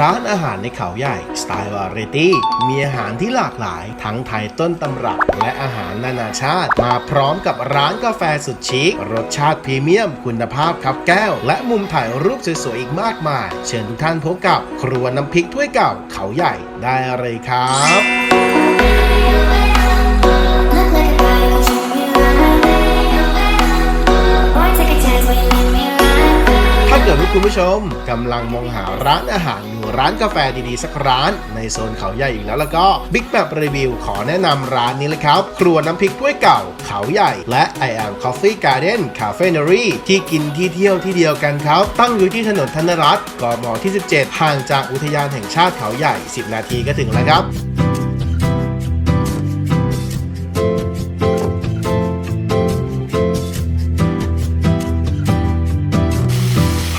ร้านอาหารในเขาใหญ่สไตล์วาไรตี้มีอาหารที่หลากหลาย ทั้งไทยต้นตำรับและอาหารนานาชาติ มาพร้อมกับร้านกาแฟสุดชิครสชาติพรีเมียม คุณภาพครับแก้ว และมุมถ่ายรูปสวยๆอีกมากมาย เชิญทุกท่านพบกับ ครัวน้ำพริกถ้วยเก่าเขาใหญ่ได้เลยครับ คุณผู้ชมกำลังมองหาร้านอาหารหรือร้านกาแฟดีๆ สักร้าน ในโซนเขาใหญ่อีกแล้วแล้วก็บิ๊กแบบรีวิวขอแนะนำร้านนี้เลยครับ ครัวน้ำพริกถ้วยเก่า เขาใหญ่ และ I am Coffee Garden Cafe n e r y ที่กินที่เที่ยวที่เดียวกันครับ ตั้งอยู่ที่ถนนธนรัตน์กมที่ 17ห่างจากอุทยานแห่งชาติเขาใหญ่ 10 นาทีก็ถึงแล้วครับ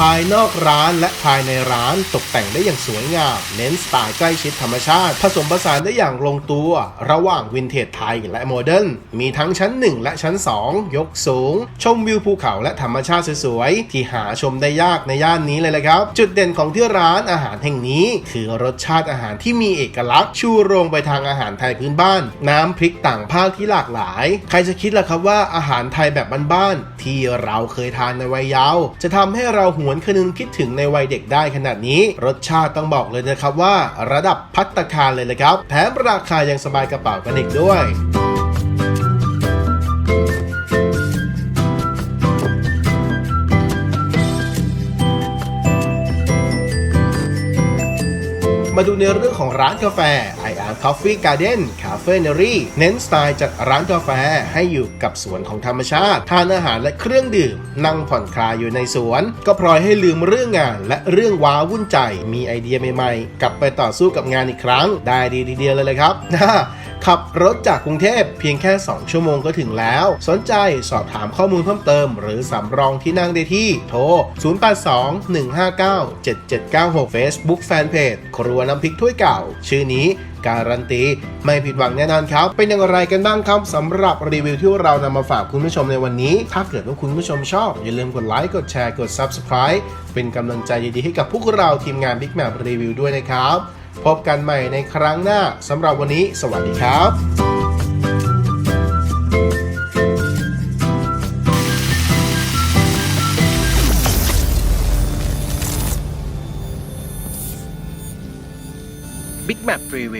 ายนอกร้านและภายในร้านตกแต่งได้อย่างสวยงาม เน้นสไตล์ใกล้ชิดธรรมชาติ ผสมผสานได้อย่างลงตัว ระหว่างวินเทจไทยและโมเดิร์นมีทั้งชั้น 1 และชั้น 2 ยกสูง ชมวิวภูเขาและธรรมชาติสวยๆ ที่หาชมได้ยากในย่านนี้เลยละครับ จุดเด่นของที่ร้านอาหารแห่งนี้ คือรสชาติอาหารที่มีเอกลักษณ์ชูโรงไปทางอาหารไทยพื้นบ้าน น้ำพริกต่างภาคที่หลากหลาย ใครจะคิดล่ะครับว่าอาหารไทยแบบบ้านๆที่เราเคยทานในวัยเยาว์จะทำให้เราหวนคืนึงคิดถึงในวัยเด็กได้ขนาดนี้ รสชาติต้องบอกเลยนะครับว่า ระดับพัตตาคารเลยเลยครับ แถมราคายังสบายกระเป๋ากันอีกด้วยมาดูในเรื่องของร้านกาแฟ Coffee Garden Cafe n e r y เน้นสไตล์จัดร้านกาแฟให้อยู่กับสวนของธรรมชาติ ทานอาหารและเครื่องดื่ม นั่งผ่อนคลายอยู่ในสวน ก็พลอยให้ลืมเรื่องงาน และเรื่องว้าวุ่นใจ มีไอเดียใหม่ๆ กลับไปต่อสู้กับงานอีกครั้ง ได้ดีทีเดียวเลยเลยครับ ขับรถจากกรุงเทพเพียงแค่ 2 ชั่วโมงก็ถึงแล้ว สนใจสอบถามข้อมูลเพิ่มเติม หรือสำรองที่นั่งได้ที่ โทร 0821597796 Facebook Fanpage ครัวน้ำพริกถ้วยเก่า ชื่อนี้การันตีไม่ผิดหวังแน่นอนครับ เป็นอย่างไรกันบ้างครับสำหรับรีวิวที่เรานำมาฝากคุณผู้ชมในวันนี้ ถ้าเกิดว่าคุณผู้ชมชอบ อย่าลืมกดไลค์กดแชร์กด Subscribe เป็นกำลังใจดีๆให้กับพวกเราทีมงาน Big Map Review ด้วยนะครับ พบกันใหม่ในครั้งหน้าสำหรับวันนี้ สวัสดีครับ Big Map Review